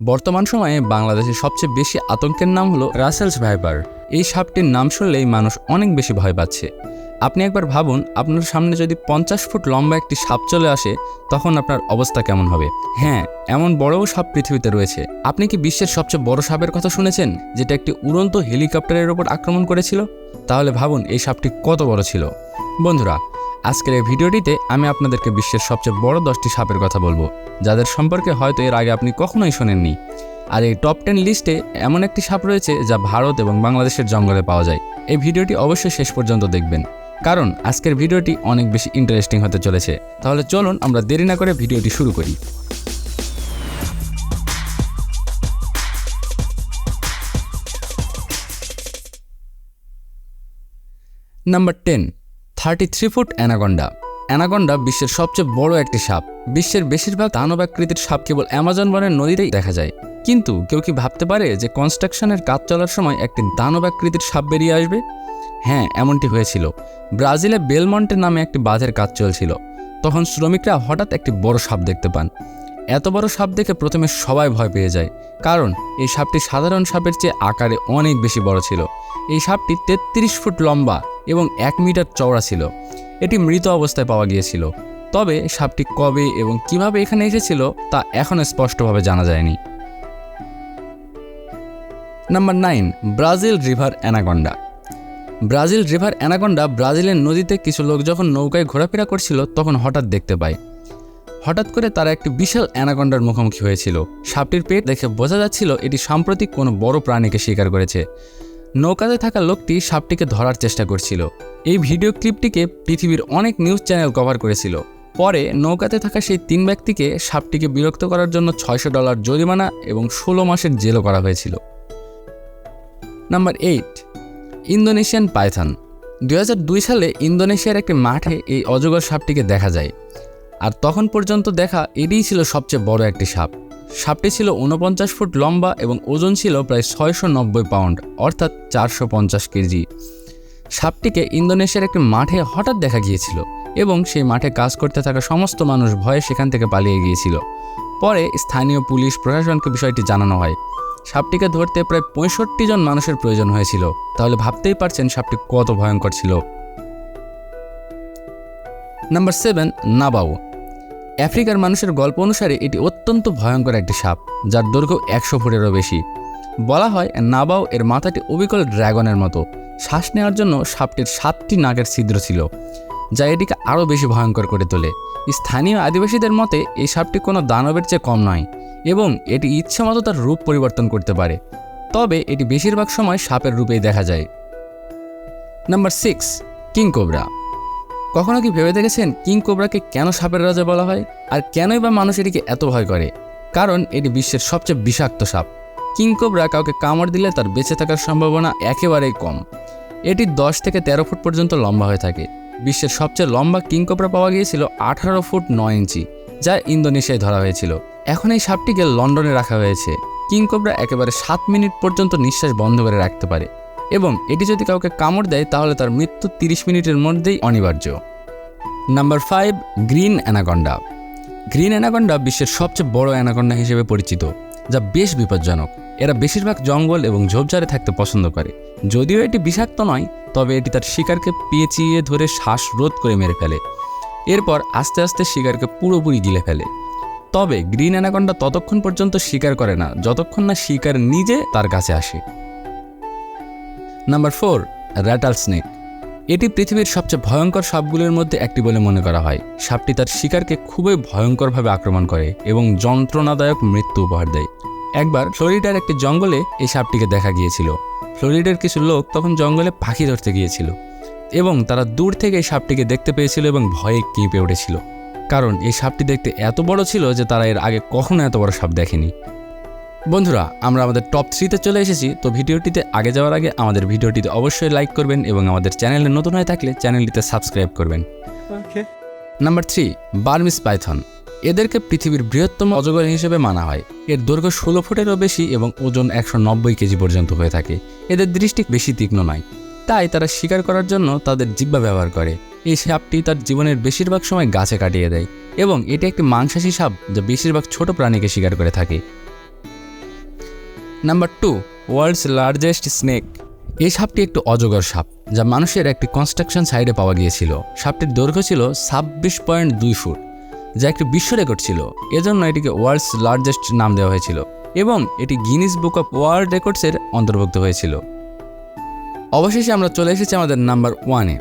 বর্তমান সময়ে বাংলাদেশের সবচেয়ে বেশি আতঙ্কের নাম হলো রাসেলস ভাইপার এই সাপটির নাম শুনলেই মানুষ অনেক বেশি ভয় পাচ্ছে। আপনি একবার ভাবুন, আপনার সামনে যদি পঞ্চাশ ফুট লম্বা একটি সাপ চলে আসে, তখন আপনার অবস্থা কেমন হবে? হ্যাঁ এমন বড়ও সাপ পৃথিবীতে রয়েছে। আপনি কি বিশ্বের সবচেয়ে বড় সাপের কথা শুনেছেন, যেটা একটি উড়ন্ত হেলিকপ্টারের ওপর আক্রমণ করেছিল? তাহলে ভাবুন, এই সাপটি কত বড় ছিল? বন্ধুরা আজকের এই ভিডিওটিতে আমি আপনাদেরকে বিশ্বের সবচেয়ে বড় দশটি সাপের কথা বলব, যাদের সম্পর্কে হয়তো এর আগে আপনি কখনোই শোনেননি। আর এই টপ টেন লিস্টে এমন একটি সাপ রয়েছে যা ভারত এবং বাংলাদেশের জঙ্গলে পাওয়া যায়। এই ভিডিওটি অবশ্যই শেষ পর্যন্ত দেখবেন। কারণ আজকের ভিডিওটি অনেক বেশি ইন্টারেস্টিং হতে চলেছে। তাহলে চলুন আমরা দেরি না করে ভিডিওটি শুরু করি। Number ten thirty three foot anaconda. Anaconda বিশ্বের সবচেয়ে বড় একটি সাপ। বিশ্বের বেশিরভাগ দানবাকৃতির সাপ কেবল অ্যামাজন বনের নদীতেই দেখা যায়। কিন্তু কেউ কি ভাবতে পারে যে কনস্ট্রাকশনের কাজ চলার সময় একটি দানবাকৃতির সাপ বেরিয়ে আসবে? হ্যাঁ এমনটি হয়েছিল। ব্রাজিলে বেলমন্টে নামে একটি বাঁধের কাজ চলছিল। তখন শ্রমিকরা হঠাৎ একটি বড় সাপ দেখতে পান। এত বড় সাপ দেখে প্রথমে সবাই ভয় পেয়ে যায়। কারণ এই সাপটি সাধারণ সাপের চেয়ে আকারে অনেক বেশি বড় ছিল। এই সাপটি তেত্রিশ ফুট লম্বা এবং এক মিটার চওড়া ছিল। এটি মৃত অবস্থায় পাওয়া গিয়েছিল। তবে সাপটি কবে এবং কীভাবে এখানে এসেছিল তা এখনও স্পষ্টভাবে জানা যায়নি। Number nine, Brazil river anaconda. Brazil river anaconda ব্রাজিলের নদীতে কিছু লোক যখন নৌকায় ঘোরাফেরা করছিল, তখন হঠাৎ দেখতে পায়। হঠাৎ করে তারা একটি বিশাল অ্যানাকন্ডার মুখোমুখি হয়েছিল। সাপটির পেট দেখে বোঝা যাচ্ছিল এটি সাম্প্রতিক কোনো বড় প্রাণীকে শিকার করেছে। নৌকাতে থাকা লোকটি সাপটিকে ধরার চেষ্টা করছিল। এই ভিডিও ক্লিপটিকে পৃথিবীর অনেক নিউজ চ্যানেল কভার করেছিল। পরে নৌকাতে থাকা সেই তিন ব্যক্তিকে সাপটিকে বিরক্ত করার জন্য ছয়শো ডলার জরিমানা এবং ষোলো মাসের জেলও করা হয়েছিল। নাম্বার এইট, ইন্দোনেশিয়ান হাজার দুই সালে ইন্দোনেশিয়ার একটি মাঠে এই অজগর সাপটিকে দেখা যায়। আর তখন পর্যন্ত দেখা এটিই ছিল সবচেয়ে বড় একটি সাপ। সাপটি ছিল উনপঞ্চাশ ফুট লম্বা এবং ওজন ছিল প্রায় ছয়শো নব্বই পাউন্ড, অর্থাৎ চারশো পঞ্চাশ কেজি। সাপটিকে ইন্দোনেশিয়ার একটি মাঠে হঠাৎ দেখা গিয়েছিল এবং সেই মাঠে কাজ করতে থাকা সমস্ত মানুষ ভয়ে সেখান থেকে পালিয়ে গিয়েছিল। পরে স্থানীয় পুলিশ প্রশাসনকে বিষয়টি জানানো হয়। সাপটিকে ধরতে প্রায় পঁয়ষট্টি জন মানুষের প্রয়োজন হয়েছিল। তাহলে ভাবতেই পারছেন সাপটি কত ভয়ঙ্কর ছিল। Number seven, Nabau. আফ্রিকার মানুষের গল্প অনুসারে এটি অত্যন্ত ভয়ঙ্কর একটি সাপ, যার দৈর্ঘ্য একশো ফুটেরও বেশি। বলা হয় নাবাও এর মাথাটি অবিকল ড্রাগনের মতো। শ্বাস নেওয়ার জন্য সাপটির সাতটি নাগের ছিদ্র ছিল, যা এটিকে আরও বেশি ভয়ঙ্কর করে তোলে। স্থানীয় আদিবাসীদের মতে এই সাপটি কোনো দানবের চেয়ে কম নয়, এবং এটি ইচ্ছামতো তার রূপ পরিবর্তন করতে পারে। তবে এটি বেশিরভাগ সময় সাপের রূপেই দেখা যায়। Number six, king cobra. কখনো কি ভেবে দেখেছেন কিং কোবরাকে কেন সাপের রাজা বলা হয়? আর কেনই বা মানুষ এটিকে এত ভয় করে? কারণ এটি বিশ্বের সবচেয়ে বিষাক্ত সাপ। কিং কোবরা কাউকে কামড় দিলে তার বেঁচে থাকার সম্ভাবনা একেবারেই কম। এটি দশ থেকে তেরো ফুট পর্যন্ত লম্বা হয়ে থাকে। বিশ্বের সবচেয়ে লম্বা কিং কোবরা পাওয়া গিয়েছিল আঠারো ফুট নয় ইঞ্চি, যা ইন্দোনেশিয়ায় ধরা হয়েছিল। এখন এই সাপটিকে লন্ডনে রাখা হয়েছে। কিং কোবরা একেবারে সাত মিনিট পর্যন্ত নিঃশ্বাস বন্ধ করে রাখতে পারে। এবং এটি যদি কাউকে কামড় দেয়, তাহলে তার মৃত্যু তিরিশ মিনিটের মধ্যেই অনিবার্য। Number five, green anaconda. Green anaconda বিশ্বের সবচেয়ে বড় অ্যানাকন্ডা হিসেবে পরিচিত, যা বেশ বিপজ্জনক। এরা বেশিরভাগ জঙ্গল এবং ঝোপঝাড়ে থাকতে পছন্দ করে। যদিও এটি বিষাক্ত নয়, তবে এটি তার শিকারকে পেঁচিয়ে ধরে শ্বাস রোধ করে মেরে ফেলে। এরপর আস্তে আস্তে শিকারকে পুরোপুরি গিলে ফেলে। তবে গ্রিন অ্যানাকন্ডা ততক্ষণ পর্যন্ত শিকার করে না, যতক্ষণ না শিকার নিজে তার কাছে আসে। নাম্বার ফোর র্যাটাল স্নেক এটি পৃথিবীর সবচেয়ে ভয়ঙ্কর সাপগুলোর মধ্যে একটি বলে মনে করা হয়। সাপটি তার শিকারকে খুবই ভয়ঙ্করভাবে আক্রমণ করে এবং যন্ত্রণাদায়ক মৃত্যু উপহার দেয়। একবার ফ্লোরিডার একটি জঙ্গলে এই সাপটিকে দেখা গিয়েছিল। ফ্লোরিডার কিছু লোক তখন জঙ্গলে পাখি ধরতে গিয়েছিল এবং তারা দূর থেকে এই সাপটিকে দেখতে পেয়েছিল এবং ভয়ে কেঁপে উঠেছিল। কারণ এই সাপটি দেখতে এত বড় ছিল যে তারা এর আগে কখনো এত বড় সাপ দেখেনি। বন্ধুরা আমরা আমাদের টপ থ্রিতে চলে এসেছি তো ভিডিওটিতে আগে যাওয়ার আগে আমাদের ভিডিওটিতে অবশ্যই লাইক করবেন এবং আমাদের চ্যানেলে নতুন হয়ে থাকলে চ্যানেলটিতে সাবস্ক্রাইব করবেন। নাম্বার থ্রি বার্মিস পাইথন এদেরকে পৃথিবীর বৃহত্তম অজগর হিসেবে মানা হয়। এর দৈর্ঘ্য ষোলো ফুটেরও বেশি এবং ওজন একশো নব্বই কেজি পর্যন্ত হয়ে থাকে। এদের দৃষ্টি বেশি তীক্ষ্ণ নয়। তাই তারা শিকার করার জন্য তাদের জিব্বা ব্যবহার করে। এই সাপটি তার জীবনের বেশিরভাগ সময় গাছে কাটিয়ে দেয় এবং এটি একটি মাংসাশী সাপ যা বেশিরভাগ ছোট প্রাণীকে শিকার করে থাকে। Number two world's largest snake এই সাপটি একটু অজগর সাপ, যা মানুষের একটি কনস্ট্রাকশন সাইডে পাওয়া গিয়েছিল। সাপটির দৈর্ঘ্য ছিল ছাব্বিশ পয়েন্ট দুই ফুট, যা একটি বিশ্ব রেকর্ড ছিল। এজন্য এটিকে ওয়ার্ল্ডস লার্জেস্ট নাম দেওয়া হয়েছিল এবং এটি গিনিস বুক অফ ওয়ার্ল্ড রেকর্ডসের অন্তর্ভুক্ত হয়েছিল। অবশেষে আমরা চলে এসেছি আমাদের নাম্বার ওয়ানে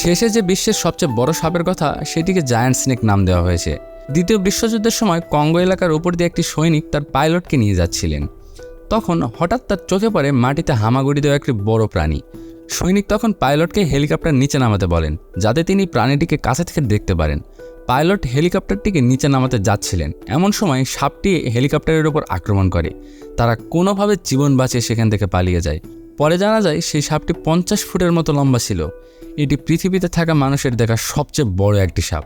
শেষে যে বিশ্বের সবচেয়ে বড় সাপের কথা, সেটিকে জায়ান্ট স্নেক নাম দেওয়া হয়েছে। দ্বিতীয় বিশ্বযুদ্ধের সময় কঙ্গো এলাকার উপর দিয়ে একটি সৈনিক তার পাইলটকে নিয়ে যাচ্ছিলেন। তখন হঠাৎ তার চোখে পড়ে মাটিতে হামাগুড়ি দেওয়া একটি বড় প্রাণী। সৈনিক তখন পাইলটকে হেলিকপ্টার নিচে নামাতে বলেন, যাতে তিনি প্রাণীটিকে কাছে থেকে দেখতে পারেন। পাইলট হেলিকপ্টারটিকে নিচে নামাতে যাচ্ছিলেন। এমন সময় সাপটি হেলিকপ্টারের ওপর আক্রমণ করে। তারা কোনোভাবে জীবন বাঁচিয়ে সেখান থেকে পালিয়ে যায়। পরে জানা যায়, সেই সাপটি পঞ্চাশ ফুটের মতো লম্বা ছিল। এটি পৃথিবীতে থাকা মানুষের দেখা সবচেয়ে বড় একটি সাপ।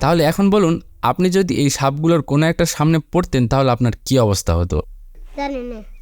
তাহলে এখন বলুন, আপনি যদি এই সাপগুলোর কোনো একটা সামনে পড়তেন, তাহলে আপনার কী অবস্থা হতো? জানি না।